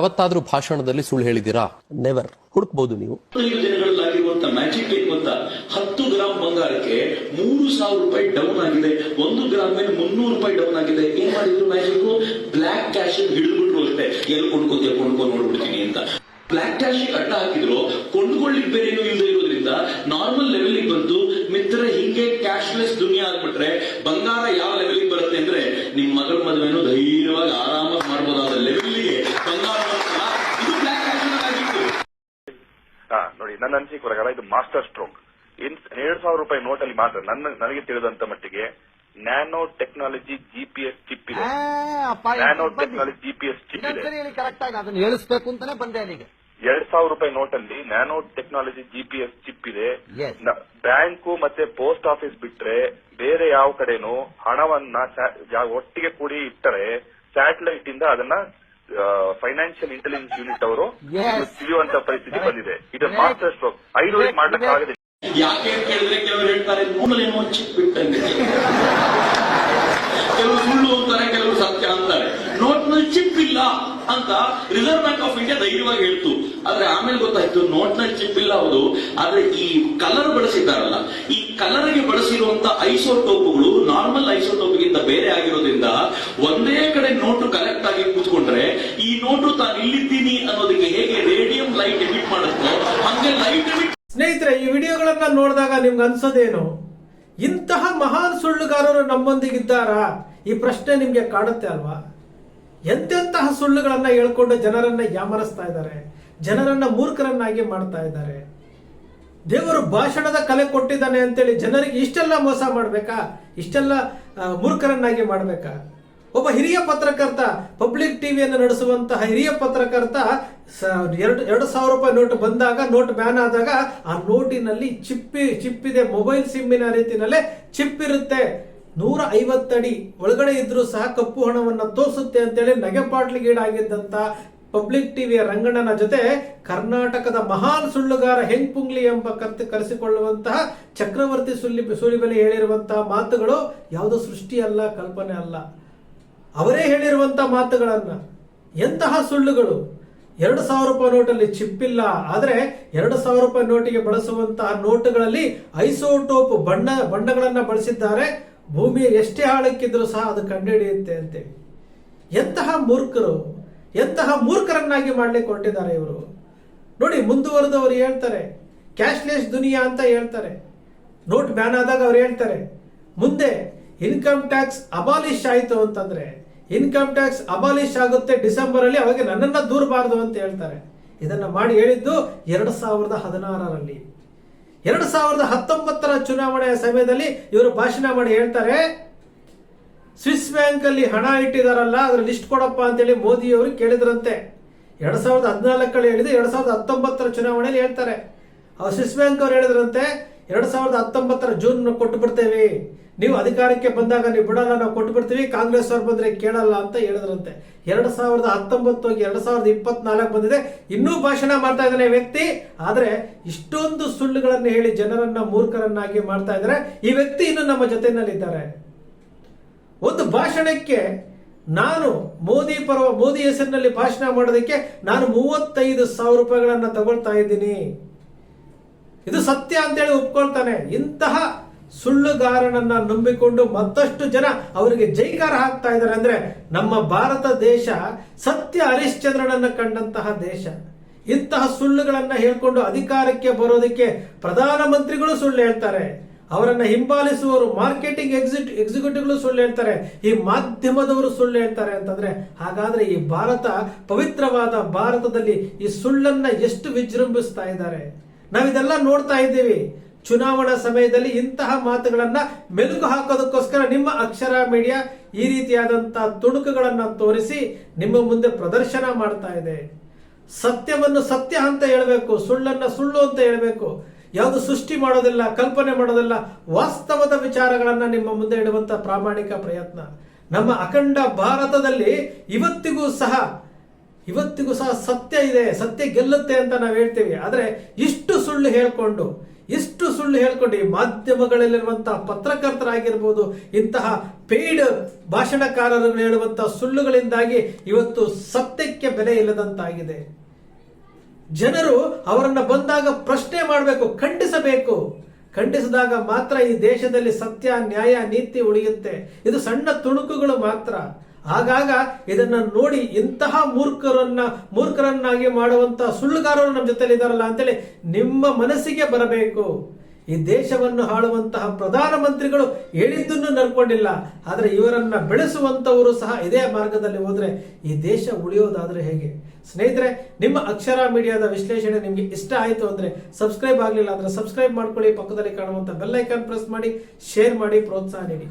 ಯಾವತ್ತಾದ್ರೂ ಭಾಷಣದಲ್ಲಿ ಸುಳ್ಳು ಹೇಳಿದ್ದೀರಾ? ನೆವರ್ ಹುಡುಕ್ಬಹುದು ನೀವು. ದಿನಗಳಲ್ಲಾಗಿರುವಂತ ಮ್ಯಾಜಿಕ್ ಅಂತ ಹತ್ತು ಗ್ರಾಂ ಬಂಗಾರಕ್ಕೆ ಮೂರು ಸಾವಿರ ರೂಪಾಯಿ ಡೌನ್ ಆಗಿದೆ, ಒಂದು ಗ್ರಾಮ್ ಮೇಲೆ ಮುನ್ನೂರು ರೂಪಾಯಿ ಡೌನ್ ಆಗಿದೆ. ಏನ್ ಮಾಡಿದ್ರು ಮ್ಯಾಜಿಕ್ ಬ್ಲಾಕ್ ಕ್ಯಾಶ್ ಹಿಡಿದ್ಬಿಟ್ರು ಅಷ್ಟೇ. ಎಲ್ಲಿ ಕೊಂಡ್ಕೋತೀಯ, ಕೊಂಡ್ಕೊಂಡು ನೋಡ್ಬಿಡ್ತೀನಿ ಅಂತ. ಬ್ಲಾಕ್ ಕ್ಯಾಶ್ ಅಡ್ಡ ಹಾಕಿದ್ರು ಕೊಂಡ್ಕೊಳ್ಳಿಕ್ ಬೇರೆ ಏನೂ ಇಲ್ಲದೆ ಇರೋದ್ರಿಂದ ನಾರ್ಮಲ್ ಲೆವೆಲ್ ಬಂತು. ಮಿತ್ರ, ಹಿಂಗೆ ಕ್ಯಾಶ್ಲೆಸ್ ದುನಿಯಾ ಆಗ್ಬಿಟ್ರೆ ಬಂಗಾರ ಯಾವ ಲೆವೆಲ್ ಬರುತ್ತೆ ಅಂದ್ರೆ ನಿಮ್ ಮಗಳ ಮದುವೆನೂ ಧೈರ್ಯವಾಗಿ ನೋಡಿ ನನ್ನ ಅನಿಸಿಕೆ ಪ್ರಕಾರ ಇದು ಮಾಸ್ಟರ್ ಸ್ಟ್ರೋಕ್ ಇನ್ ಎರಡ್ ಸಾವಿರ ರೂಪಾಯಿ ನೋಟಲ್ಲಿ ಮಾತ್ರ ನನ್ನ ನನಗೆ ತಿಳಿದಂತ ಮಟ್ಟಿಗೆ ನ್ಯಾನೋ ಟೆಕ್ನಾಲಜಿ ಜಿಪಿಎಸ್ ಚಿಪ್ ಇದೆ. ನ್ಯಾನೋ ಟೆಕ್ನಾಲಜಿ ಜಿಪಿಎಸ್ ಚಿಪ್ ಇದೆ. ಕರೆಕ್ಟ್ ಆಗಿ ಅದನ್ನ ಹೇಳಿಸ್ಬೇಕು ಅಂತಾನೆ ಬಂದೆ ಅಲ್ಲಿಗೆ. ಎರಡ್ ಸಾವಿರ ರೂಪಾಯಿ ನೋಟಲ್ಲಿ ನ್ಯಾನೋ ಟೆಕ್ನಾಲಜಿ ಜಿಪಿಎಸ್ ಚಿಪ್ ಇದೆ. ಬ್ಯಾಂಕು ಮತ್ತೆ ಪೋಸ್ಟ್ ಆಫೀಸ್ ಬಿಟ್ರೆ ಬೇರೆ ಯಾವ ಕಡೆನೂ ಹಣವನ್ನ ಒಟ್ಟಿಗೆ ಕೂಡಿ ಇಟ್ಟರೆ ಸ್ಯಾಟಲೈಟ್ ಇಂದ ಅದನ್ನ ಫೈನಾನ್ಷಿಯಲ್ ಇಂಟೆಲಿಜೆನ್ಸ್ ಯೂನಿಟ್ ಅವರು. ತಿಳಿಯುವಂತ ಪರಿಸ್ಥಿತಿ ಬಂದಿದೆ. ಇದು. ಮಾಸ್ಟರ್ ಸ್ಟ್ರೋಕ್ ಐದು Correct. ಮಾಡ್ಲಿಕ್ಕೆ ಆಗದೆ ಯಾಕೆ ಅಂತ ಕೇಳಿದ್ರೆ ಕೆಲವರು ಹೇಳ್ತಾರೆ ಮೂಡಲೇನೋ ಚಿಕ್ಕ ಬಿಟ್ಟಂಗೆ ಕೆಲವರು ಸುಳ್ಳು ಅಂತಾರೆ ಕೆಲವರು ಸತ್ಯ ಅಂತಾರೆ. ನೋಟ್ನಲ್ಲಿ ಚಿಪ್ ಇಲ್ಲ ಅಂತ ರಿಸರ್ವ್ ಬ್ಯಾಂಕ್ ಆಫ್ ಇಂಡಿಯಾ ಧೈರ್ಯವಾಗಿ ಹೇಳ್ತು. ಆದ್ರೆ ಆಮೇಲೆ ಗೊತ್ತಾಯ್ತು ನೋಟ್ನಲ್ಲಿ ಚಿಪ್ ಇಲ್ಲ ಹೌದು. ಆದ್ರೆ ಈ ಕಲರ್ ಬಳಸಿದ್ದಾರಲ್ಲ ಈ ಕಲರ್ಗೆ ಬಳಸಿರುವಂತ ಐಸೋಟೋಪುಗಳು ನಾರ್ಮಲ್ ಐಸೋಟೋಪ್ ಒಂದೇ ಕಡೆ ನೋಟು ಕಲೆಕ್ಟ್ ಆಗಿ ಕೂತ್ಕೊಂಡ್ರೆ, ಈ ನೋಟು ತಾನು ಇಲ್ಲಿದ್ದೀನಿ ಅನ್ನೋದಕ್ಕೆ ಹೇಗೆ ರೇಡಿಯಂ ಲೈಟ್ ಎಮಿಟ್ ಮಾಡುತ್ತೋ, ಹಂಗೆ ಲೈಟ್ ಎಮಿಟ್ ಸ್ನೇಹಿತರೆ, ಈ ವಿಡಿಯೋಗಳನ್ನ ನೋಡಿದಾಗ ನಿಮ್ಗೆ ಅನ್ಸೋದೇನು? ಇಂತಹ ಮಹಾನ್ ಸುಳ್ಳುಗಾರರು ನಮ್ಮೊಂದಿಗಿದ್ದಾರಾ? ಈ ಪ್ರಶ್ನೆ ನಿಮ್ಗೆ ಕಾಡುತ್ತೆ ಅಲ್ವಾ? ಎಂತೆಂತಹ ಸುಳ್ಳುಗಳನ್ನ ಹೇಳ್ಕೊಂಡು ಜನರನ್ನ ಯಾಮರಿಸ್ತಾ ಇದ್ದಾರೆ? ಜನರನ್ನ ಮೂರ್ಖರನ್ನಾಗಿ ಮಾಡ್ತಾ ಇದ್ದಾರೆ? ದೇವರು ಭಾಷಣದ ಕಲೆ ಕೊಟ್ಟಿದ್ದಾನೆ ಅಂತೇಳಿ ಜನರಿಗೆ ಇಷ್ಟೆಲ್ಲ ಮೋಸ ಮಾಡ್ಬೇಕಾ? ಇಷ್ಟೆಲ್ಲ ಮೂರ್ಖರನ್ನಾಗಿ ಮಾಡ್ಬೇಕಾ? ಒಬ್ಬ ಹಿರಿಯ ಪತ್ರಕರ್ತ, ಪಬ್ಲಿಕ್ ಟಿವಿಯನ್ನು ನಡೆಸುವಂತಹ ಹಿರಿಯ ಪತ್ರಕರ್ತ ಎರಡು ಎರಡು ಸಾವಿರ ರೂಪಾಯಿ ನೋಟ್ ಬಂದಾಗ, ನೋಟ್ ಬ್ಯಾನ್ ಆದಾಗ ಆ ನೋಟಿನಲ್ಲಿ ಚಿಪ್ಪಿ, ಚಿಪ್ಪಿದೆ, ಮೊಬೈಲ್ ಸಿಮ್ಮಿನ ರೀತಿಯಲ್ಲೇ ಚಿಪ್ ಇರುತ್ತೆ ನೂರ ಐವತ್ತಡಿ ಒಳಗಡೆ ಇದ್ರೂ ಸಹ ಕಪ್ಪು ಹಣವನ್ನು ತೋರಿಸುತ್ತೆ ಅಂತೇಳಿ ನಗೆಪಾಟ್ಲಿಗೀಡಾಗಿದ್ದಂತ ಪಬ್ಲಿಕ್ ಟಿವಿಯ ರಂಗಣ್ಣನ ಜೊತೆ ಕರ್ನಾಟಕದ ಮಹಾನ್ ಸುಳ್ಳುಗಾರ ಹೆಂಗ್ಪುಂಗ್ಲಿ ಎಂಬ ಕರ್ತ, ಕರೆಸಿಕೊಳ್ಳುವಂತಹ ಚಕ್ರವರ್ತಿ ಸುಲ್ಲಿ ಸುಲಿಬೆಲೆ ಹೇಳಿರುವಂತಹ ಮಾತುಗಳು ಯಾವುದೋ ಸೃಷ್ಟಿ ಅಲ್ಲ ಕಲ್ಪನೆ ಅಲ್ಲ. ಅವರೇ ಹೇಳಿರುವಂತಹ ಮಾತುಗಳನ್ನ. ಎಂತಹ ಸುಳ್ಳುಗಳು. ಎರಡು ಸಾವಿರ ರೂಪಾಯಿ ನೋಟಲ್ಲಿ ಚಿಪ್ ಇಲ್ಲ ಆದ್ರೆ ಎರಡು ಸಾವಿರ ರೂಪಾಯಿ ನೋಟಿಗೆ ಬಳಸುವಂತಹ ನೋಟುಗಳಲ್ಲಿ ಐಸೋಟೋಪ್ ಬಣ್ಣ, ಬಣ್ಣಗಳನ್ನ ಬಳಸಿದ್ದಾರೆ. ಭೂಮಿ ಎಷ್ಟೇ ಆಳಕ್ಕಿದ್ರೂ ಸಹ ಅದು ಕಂಡುಹಿಡಿಯುತ್ತೆ ಅಂತೇಳಿ. ಎಂತಹ ಮೂರ್ಖರು, ಎಂತಹ ಮೂರ್ಖರನ್ನಾಗಿ ಮಾಡ್ಲಿಕ್ಕೆ ಹೊರಟಿದ್ದಾರೆ ಇವರು. ನೋಡಿ, ಮುಂದುವರೆದವರು ಹೇಳ್ತಾರೆ. ಕ್ಯಾಶ್ಲೆಸ್ ದುನಿಯಾ ಅಂತ ಹೇಳ್ತಾರೆ. ನೋಟ್ ಬ್ಯಾನ್ ಆದಾಗ ಅವ್ರು ಹೇಳ್ತಾರೆ, ಮುಂದೆ ಇನ್ಕಮ್ ಟ್ಯಾಕ್ಸ್ ಅಬಾಲಿಷ್ ಆಯಿತು ಅಂತಂದ್ರೆ ಇನ್ಕಮ್ ಟ್ಯಾಕ್ಸ್ ಅಬಾಲಿಷ್ ಆಗುತ್ತೆ ಡಿಸೆಂಬರ್ ಅಲ್ಲಿ ಅವಾಗ ನನ್ನನ್ನ ದೂರಬಾರದು ಅಂತ ಹೇಳ್ತಾರೆ. ಇದನ್ನ ಮಾಡಿ ಹೇಳಿದ್ದು ಎರಡು ಸಾವಿರದ ಹದಿನಾರರಲ್ಲಿ. ಎರಡು ಸಾವಿರದ ಹತ್ತೊಂಬತ್ತರ ಚುನಾವಣೆಯ ಸಮಯದಲ್ಲಿ ಇವರು ಭಾಷಣ ಮಾಡಿ ಹೇಳ್ತಾರೆ ಸ್ವಿಸ್ ಬ್ಯಾಂಕ್ ಅಲ್ಲಿ ಹಣ ಇಟ್ಟಿದಾರಲ್ಲ ಅದ್ರ ಲಿಸ್ಟ್ ಕೊಡಪ್ಪ ಅಂತೇಳಿ ಮೋದಿ ಅವರು ಕೇಳಿದ್ರಂತೆ. ಎರಡ್ ಸಾವಿರದ ಹದಿನಾಲ್ಕಲ್ಲಿ ಹೇಳಿದ್ರೆ ಎರಡು ಸಾವಿರದ ಹತ್ತೊಂಬತ್ತರ ಚುನಾವಣೆಯಲ್ಲಿ ಹೇಳ್ತಾರೆ. ಅವ್ರು ಸ್ವಿಸ್ ಬ್ಯಾಂಕ್ ಅವ್ರು ಹೇಳಿದ್ರಂತೆ ಎರಡ್ ಸಾವಿರದ ಹತ್ತೊಂಬತ್ತರ ಜೂನ್ ಕೊಟ್ಟು ಬಿಡ್ತೇವೆ. ನೀವು ಅಧಿಕಾರಕ್ಕೆ ಬಂದಾಗ ನೀವು ಬಿಡಲ್ಲ, ನಾವು ಕೊಟ್ಟು ಬಿಡ್ತೀವಿ. ಕಾಂಗ್ರೆಸ್ ಅವ್ರು ಬಂದ್ರೆ ಕೇಳಲ್ಲ ಅಂತ ಹೇಳಿದ್ರಂತೆ. ಎರಡು ಸಾವಿರದ ಹತ್ತೊಂಬತ್ತು ಎರಡ್ ಸಾವಿರದ ಇಪ್ಪತ್ನಾಲ್ಕು ಬಂದಿದೆ. ಇನ್ನೂ ಭಾಷಣ ಮಾಡ್ತಾ ಇದ್ದಾನೆ ವ್ಯಕ್ತಿ. ಆದ್ರೆ ಇಷ್ಟೊಂದು ಸುಳ್ಳುಗಳನ್ನು ಹೇಳಿ ಜನರನ್ನ ಮೂರ್ಖರನ್ನಾಗಿ ಮಾಡ್ತಾ ಇದ್ದಾರೆ. ಈ ವ್ಯಕ್ತಿ ಇನ್ನು ನಮ್ಮ ಜೊತೆನಲ್ಲಿದ್ದಾರೆ ಒಂದು ಭಾಷಣಕ್ಕೆ ನಾನು ಮೋದಿ ಪರ, ಮೋದಿ ಹೆಸರಿನಲ್ಲಿ ಭಾಷಣ ಮಾಡೋದಕ್ಕೆ ನಾನು ಮೂವತ್ತೈದು ಸಾವಿರ ರೂಪಾಯಿಗಳನ್ನ ತಗೊಳ್ತಾ ಇದ್ದೀನಿ. ಇದು ಸತ್ಯ ಅಂತೇಳಿ ಒಪ್ಕೊಳ್ತಾನೆ. ಇಂತಹ ಸುಳ್ಳುಗಾರನನ್ನ ನಂಬಿಕೊಂಡು ಮತ್ತಷ್ಟು ಜನ ಅವರಿಗೆ ಜೈಕಾರ ಹಾಕ್ತಾ ಇದ್ದಾರೆ ಅಂದ್ರೆ ನಮ್ಮ ಭಾರತ ದೇಶ ಸತ್ಯ ಹರಿಶ್ಚಂದ್ರನನ್ನ ಕಂಡಂತಹ ದೇಶ. ಇಂತಹ ಸುಳ್ಳುಗಳನ್ನ ಹೇಳ್ಕೊಂಡು ಅಧಿಕಾರಕ್ಕೆ ಬರೋದಕ್ಕೆ ಪ್ರಧಾನಮಂತ್ರಿಗಳು ಸುಳ್ಳು ಹೇಳ್ತಾರೆ. ಅವರನ್ನ ಹಿಂಬಾಲಿಸುವವರು ಮಾರ್ಕೆಟಿಂಗ್ ಎಕ್ಸಿಟ್ ಎಕ್ಸಿಕ್ಯೂಟಿವ್ಗಳು ಸುಳ್ಳು ಹೇಳ್ತಾರೆ. ಈ ಮಾಧ್ಯಮದವರು ಸುಳ್ಳು ಹೇಳ್ತಾರೆ ಅಂತಂದ್ರೆ ಹಾಗಾದ್ರೆ ಈ ಭಾರತ ಪವಿತ್ರವಾದ ಭಾರತದಲ್ಲಿ ಈ ಸುಳ್ಳನ್ನ ಎಷ್ಟು ವಿಜೃಂಭಿಸ್ತಾ ಇದ್ದಾರೆ? ನಾವಿದೆಲ್ಲ ನೋಡ್ತಾ ಇದ್ದೀವಿ. ಚುನಾವಣಾ ಸಮಯದಲ್ಲಿ ಇಂತಹ ಮಾತುಗಳನ್ನ ಮೆಲುಕು ಹಾಕೋದಕ್ಕೋಸ್ಕರ ನಿಮ್ಮ ಅಕ್ಷರ ಮೀಡಿಯಾ ಈ ರೀತಿಯಾದಂತಹ ತುಣುಕುಗಳನ್ನ ತೋರಿಸಿ ನಿಮ್ಮ ಮುಂದೆ ಪ್ರದರ್ಶನ ಮಾಡ್ತಾ ಇದೆ. ಸತ್ಯವನ್ನು ಸತ್ಯ ಅಂತ ಹೇಳಬೇಕು, ಸುಳ್ಳನ್ನ ಸುಳ್ಳು ಅಂತ ಹೇಳಬೇಕು. ಯಾವುದು ಸೃಷ್ಟಿ ಮಾಡೋದಿಲ್ಲ, ಕಲ್ಪನೆ ಮಾಡೋದಿಲ್ಲ, ವಾಸ್ತವದ ವಿಚಾರಗಳನ್ನ ನಿಮ್ಮ ಮುಂದೆ ಇಡುವಂತ ಪ್ರಾಮಾಣಿಕ ಪ್ರಯತ್ನ. ನಮ್ಮ ಅಖಂಡ ಭಾರತದಲ್ಲಿ ಇವತ್ತಿಗೂ ಸಹ ಇವತ್ತಿಗೂ ಸಹ ಸತ್ಯ ಇದೆ, ಸತ್ಯ ಗೆಲ್ಲುತ್ತೆ ಅಂತ ನಾವು ಹೇಳ್ತೀವಿ. ಆದರೆ ಇಷ್ಟು ಸುಳ್ಳು ಹೇಳ್ಕೊಂಡು, ಇಷ್ಟು ಸುಳ್ಳು ಹೇಳ್ಕೊಂಡು ಈ ಮಾಧ್ಯಮಗಳಲ್ಲಿರುವಂತಹ ಪತ್ರಕರ್ತರಾಗಿರ್ಬೋದು, ಇಂತಹ ಪೇಯ್ಡ್ ಭಾಷಣಕಾರರನ್ನು ಹೇಳುವಂತಹ ಸುಳ್ಳುಗಳಿಂದಾಗಿ ಇವತ್ತು ಸತ್ಯಕ್ಕೆ ಬೆಲೆ ಇಲ್ಲದಂತಾಗಿದೆ. ಜನರು ಅವರನ್ನು ಬಂದಾಗ ಪ್ರಶ್ನೆ ಮಾಡಬೇಕು, ಖಂಡಿಸಬೇಕು. ಖಂಡಿಸಿದಾಗ ಮಾತ್ರ ಈ ದೇಶದಲ್ಲಿ ಸತ್ಯ, ನ್ಯಾಯ, ನೀತಿ ಉಳಿಯುತ್ತೆ. ಇದು ಸಣ್ಣ ತುಣುಕುಗಳು ಮಾತ್ರ. ಆಗಾಗ ಇದನ್ನ ನೋಡಿ ಇಂತಹ ಮೂರ್ಖರನ್ನ, ಮೂರ್ಖರನ್ನಾಗಿ ಮಾಡುವಂತಹ ಸುಳ್ಳುಗಾರರು ನಮ್ಮ ಜೊತೆಲಿ ಇದಾರಲ್ಲ ಅಂತೇಳಿ ನಿಮ್ಮ ಮನಸ್ಸಿಗೆ ಬರಬೇಕು. ಈ ದೇಶವನ್ನು ಆಳುವಂತಹ ಪ್ರಧಾನಮಂತ್ರಿಗಳು ಹೇಳಿದ್ದನ್ನು ನಡ್ಕೊಂಡಿಲ್ಲ. ಆದರೆ ಇವರನ್ನ ಬೆಳೆಸುವಂತವರು ಸಹ ಇದೇ ಮಾರ್ಗದಲ್ಲಿ ಹೋದರೆ ಈ ದೇಶ ಉಳಿಯೋದಾದರೆ ಹೇಗೆ? ಸ್ನೇಹಿತರೆ, ನಿಮ್ಮ ಅಕ್ಷರ ಮೀಡಿಯಾದ ವಿಶ್ಲೇಷಣೆ ನಿಮಗೆ ಇಷ್ಟ ಆಯಿತು ಅಂದ್ರೆ ಸಬ್ಸ್ಕ್ರೈಬ್ ಆಗಲಿಲ್ಲ ಅಂದ್ರೆ ಸಬ್ಸ್ಕ್ರೈಬ್ ಮಾಡ್ಕೊಳ್ಳಿ. ಪಕ್ಕದಲ್ಲಿ ಕಾಣುವಂತ ಬೆಲ್ ಐಕಾನ್ ಪ್ರೆಸ್ ಮಾಡಿ, ಶೇರ್ ಮಾಡಿ, ಪ್ರೋತ್ಸಾಹ ನೀಡಿ.